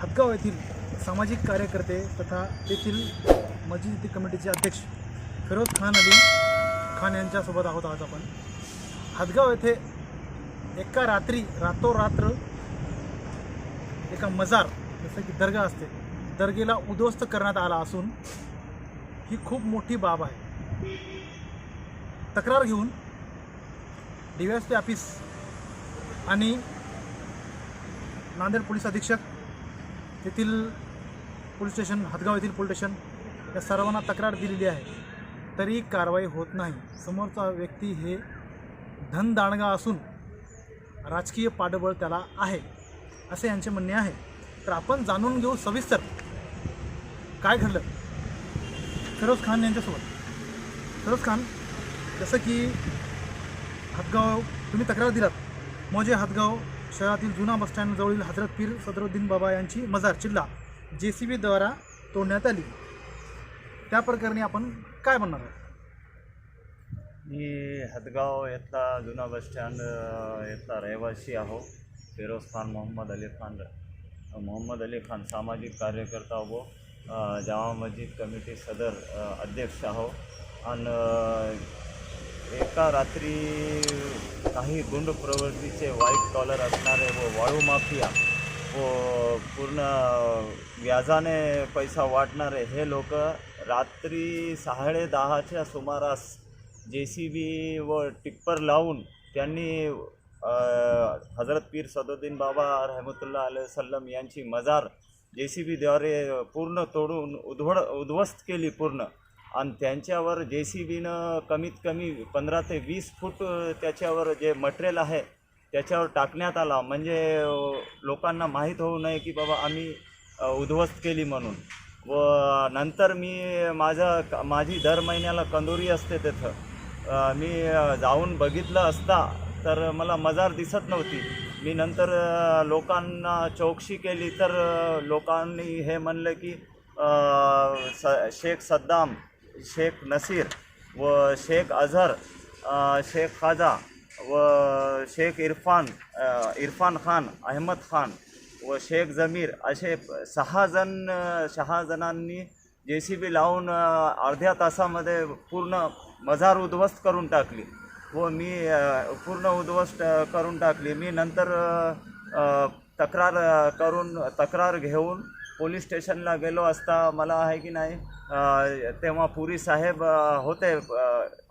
हदगाव येथील सामाजिक कार्यकर्ते तथा तेथील मस्जिद कमिटीचे अध्यक्ष फिरोज खान अली खान यांच्यासोबत आहोत आज आपण. हदगाव येथे एका रात्री रातोरात्र एका मजार जसं की दर्गा असते दर्गेला उद्ध्वस्त करण्यात आला असून ही खूप मोठी बाब आहे. तक्रार घेऊन D Y S P office आणि नांदेड पोलीस अधीक्षक तेथील पोलीस स्टेशन हदगाव येथील पोलीस स्टेशन या सर्वांना तक्रार दिलेली आहे. तरी कारवाई होत नाही. समोरचा व्यक्ती हे धनदाणगा असून राजकीय पाठबळ त्याला आहे असे यांचे म्हणणे आहे. तर आपण जाणून घेऊ सविस्तर काय घडलं. फिरोज खान यांच्यासोबत. फिरोज खान जसं की हदगाव तुम्ही तक्रार दिलात. मोजे हदगाव शहरातील जुना बसस्टँडजवळील हजरत पीर सदरुद्दीन बाबा यांची मजार चिल्ला जे सी बीद्वारा तोडण्यात आली. त्या प्रकरणी आपण काय म्हणणार आहोत? मी हदगाव येथला जुना बस स्टँड येथला रहिवासी आहो फिरोज खान मोहम्मद अली खान. मोहम्मद अली खान सामाजिक कार्यकर्ता व जामा मस्जिद कमिटी सदर अध्यक्ष आहो. आणि एका रात्री काही गुंड प्रवृत्तीचे व्हाईट कॉलर असणारे व वाळू माफिया व पूर्ण व्याजाने पैसा वाटणारे हे लोक रात्री साडे दहाच्या सुमारास जे सी बी व टिप्पर लावून त्यांनी हजरत पीर सदुद्दीन बाबा रहमतुल्ला अल सल्लम यांची मजार जे सी बीद्वारे पूर्ण तोडून उधवड उद्ध्वस्त केली पूर्ण. आणि त्यांच्यावर जे सी बीनं कमीत कमी पंधरा ते वीस फूट त्याच्यावर जे मटेरियल आहे त्याच्यावर टाकण्यात आला. म्हणजे लोकांना माहीत होऊ नये की बाबा आम्ही उद्ध्वस्त केली म्हणून. व नंतर मी माझं माझी दर महिन्याला कंदोरी असते तिथं. मी जाऊन बघितलं असता तर मला मजार दिसत नव्हती. मी नंतर लोकांना चौकशी केली तर लोकांनी हे म्हणलं की स शेख सद्दाम शेख नसीर व शेख अझहर शेख खाजा व शेख इरफान इरफान खान अहमद खान व शेख जमीर असे सहा जण सहा जणांनी जे सी बी लावून अर्ध्या तासामध्ये पूर्ण मजार उद्ध्वस्त करून टाकली व मी पूर्ण उद्ध्वस्त करून टाकली. मी नंतर तक्रार करून तक्रार घेऊन पोलीस स्टेशनला गेलो असता मला आहे की नाही तेव्हा पुरी साहेब होते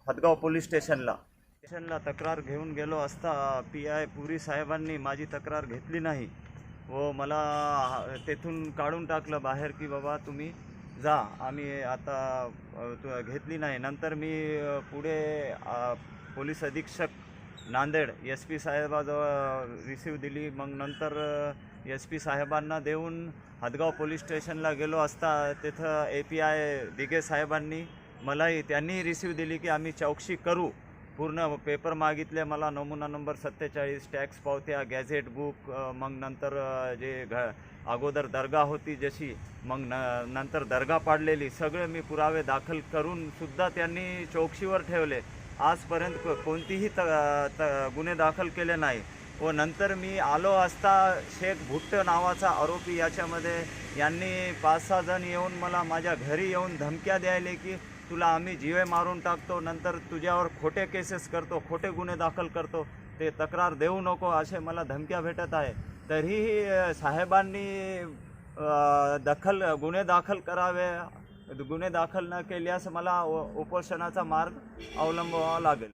हदगाव पोलीस स्टेशनला. स्टेशनला तक्रार घेऊन गेलो असता पी आय पुरी साहेबांनी माझी तक्रार घेतली नाही. व मला तेथून काढून टाकलं बाहेर की बाबा तुम्ही जा आम्ही आता तु- घेतली नाही. नंतर मी पुढे पोलीस अधीक्षक नांदेड एस पी साहेबाजवळ रिसीव दिली. मग नंतर एस पी साहेबांना देऊन हदगाव पोलीस स्टेशनला गेलो असता तिथं ए पी आय दिगे साहेबांनी मलाही त्यांनी रिसीव दिली की आम्ही चौकशी करू. पूर्ण पेपर मागितले मला नमुना नंबर सत्तेचाळीस टॅक्स पावत्या गॅझेट बुक मग नंतर जे घ अगोदर दर्गा होती जशी मग न नंतर दर्गा पाडलेली सगळे मी पुरावे दाखल करूनसुद्धा त्यांनी चौकशीवर ठेवले. आजपर्यंत कोणतीही त त गुन्हे दाखल केले नाही. व नंतर मी आलो असता शेख भुट्ट नावाचा आरोपी याच्यामध्ये. यांनी पाच सहा जण येऊन मला माझ्या घरी येऊन धमक्या द्यायले की तुला आम्ही जीवे मारून टाकतो नंतर तुझ्यावर खोटे केसेस करतो खोटे गुन्हे दाखल करतो ते तक्रार देऊ नको असे मला धमक्या भेटत आहे. तरीही साहेबांनी दखल गुन्हे दाखल करावे गुन्हे दाखल न केल्यास मला उपोषणाचा मार्ग अवलंबावा लागेल.